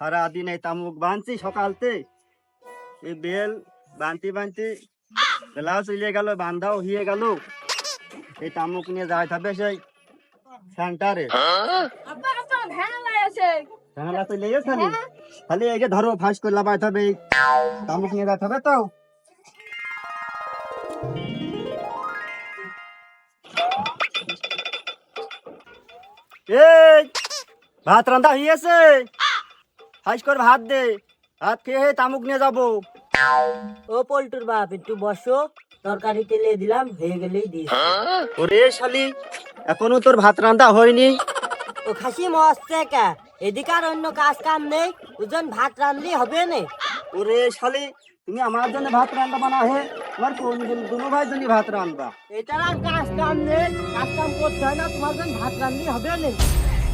সারাদিন এই তামুক বানছি সকালতে। এই বেল বানতে বানতে বেলা চলে গেল বান্ধাও হয়ে গেল। এই তামুক নিয়ে যাই থাকবে সেই সেন্টারে। আছে। ঝামেলা তো লেগে খালি। খালি এই যে ধরো ফাঁস করে লাগাই হবে তামুক নিয়ে যাই হবে তো। এই ভাত রান্ধা হয়েছে ফাঁস করে ভাত দে। ভাত খেয়ে তামুক নিয়ে যাব। ও পল্টুর বাপ একটু বসো। তরকারি তেলে দিলাম হয়ে গেলেই দিস। ওরে শালি এখনও তোর ভাত রান্ধা হয়নি? ও খাসি মস্তে কা এদিকে আর অন্য কাজ কাম নেই। ওজন ভাত রান্ধলি হবে না। ওরে শালি তুমি আমার জন্য ভাত রান্ধা বানা হে। তোমার কোন দুনো ভাই জন্য ভাত রান্ধবা এটার আর কাজ কাম নেই। কাজ কাম করতে হয় না তোমার জন্য ভাত রান্ধলি হবে না।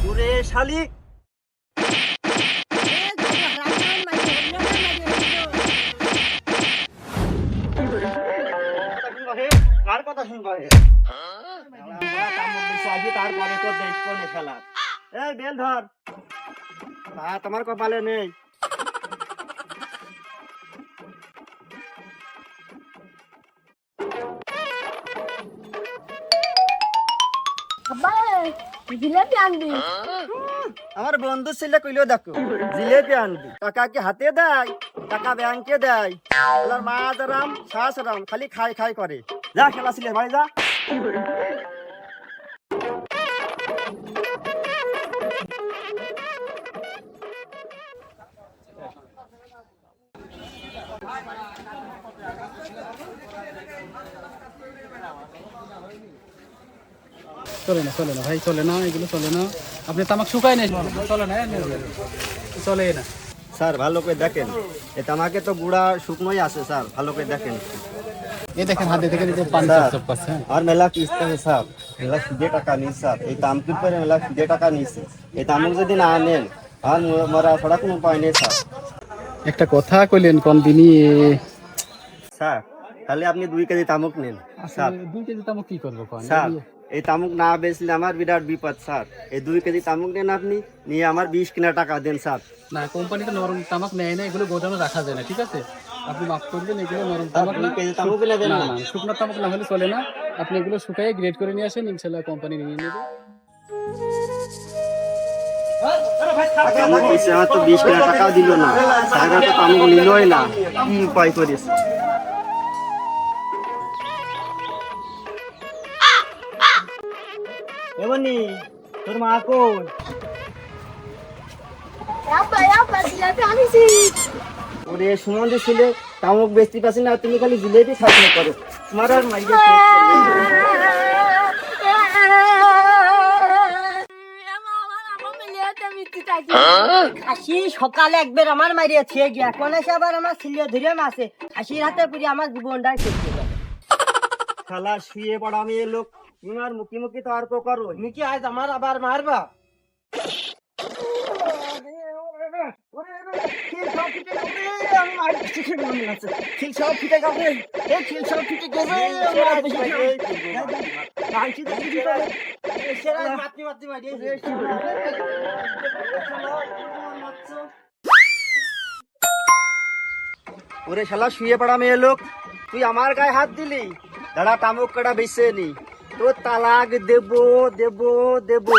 ওরে শালি কার কথা শুনবা তারপরে তোর দেখব না খেলা এই বেল ধর। ভাত আমার কপালে নেই। জিলেপি আনবি। আমার বন্ধু ছেলে কইলেও দেখো জিলেপি আনবি। টাকা কি হাতে দেয়? টাকা ব্যাংকে দেয়। মা রাম শাস রাম খালি খাই খাই করে। যা খেলা ছিলে ভাই যা। চলে না চলে না ভাই চলে না এগুলো চলে না। আপনি তামাক শুকায় নেই। চলে না চলে না। স্যার ভালো করে দেখেন। এ তামাকে তো গুড়া শুকনোই আছে স্যার ভালো করে দেখেন। এ দেখেন হাতে থেকে আর মেলা কিস্তি হিসাব মেলা সুদে টাকা নিস স্যার এই তামকুর পরে মেলা সুদে টাকা নিছে এই তামুক যদি না আনেন আর মরা ছড়া কোনো উপায় নেই স্যার একটা কথা কইলেন কোন দিনই স্যার তাহলে আপনি দুই কেজি তামুক নেন স্যার দুই কেজি তামুক কি করব স্যার এই তামুক না বেচলে আমার বিরাট বিপদ স্যার। এই দুই কেজি তামুক নেন আপনি নিয়ে আমার বিশ কিনা টাকা দেন স্যার। না কোম্পানি তো নরম তামাক নেয় না এগুলো গোডাউনে রাখা যায় না ঠিক আছে? আপনি মাফ করবেন এগুলো নরম তামাক না। কেজি তামুক নেবেন না শুকনো তামাক না হলে চলে না। আপনি এগুলো শুকাই গ্রেড করে নিয়ে আসেন ইনশাল্লাহ কোম্পানি নিয়ে নেবে। আমার তো বিশ কিনা টাকাও দিল না। স্যার তো তামুক নিলই না। কি উপায় করিস? এমনি তোর মা কোন? ওরে সুমন্দি ছিলে তামুক বেচতে পারছি না তুমি খালি জিলেবি খাইতে করো। তোমার আর মাইয়া খাসি সকালে একবার আমার মারিয়েছে গিয়া এখন এসে আবার আমার ছিলিয়ে ধরে মাসে খাসির হাতে পুরি আমার শেষ হয়ে খালা শুয়ে পড়া মেয়ে লোক। তুমি আর মুখি মুখি তর্ক করো তুমি কি আজ আমার আবার মারবা? ওরে শালা শুয়ে পড়া মেয়ে লোক তুই আমার গায়ে হাত দিলি? দাঁড়া তামুক কাটা বেছে নি। তোর তালাক দেবো দেবো দেবো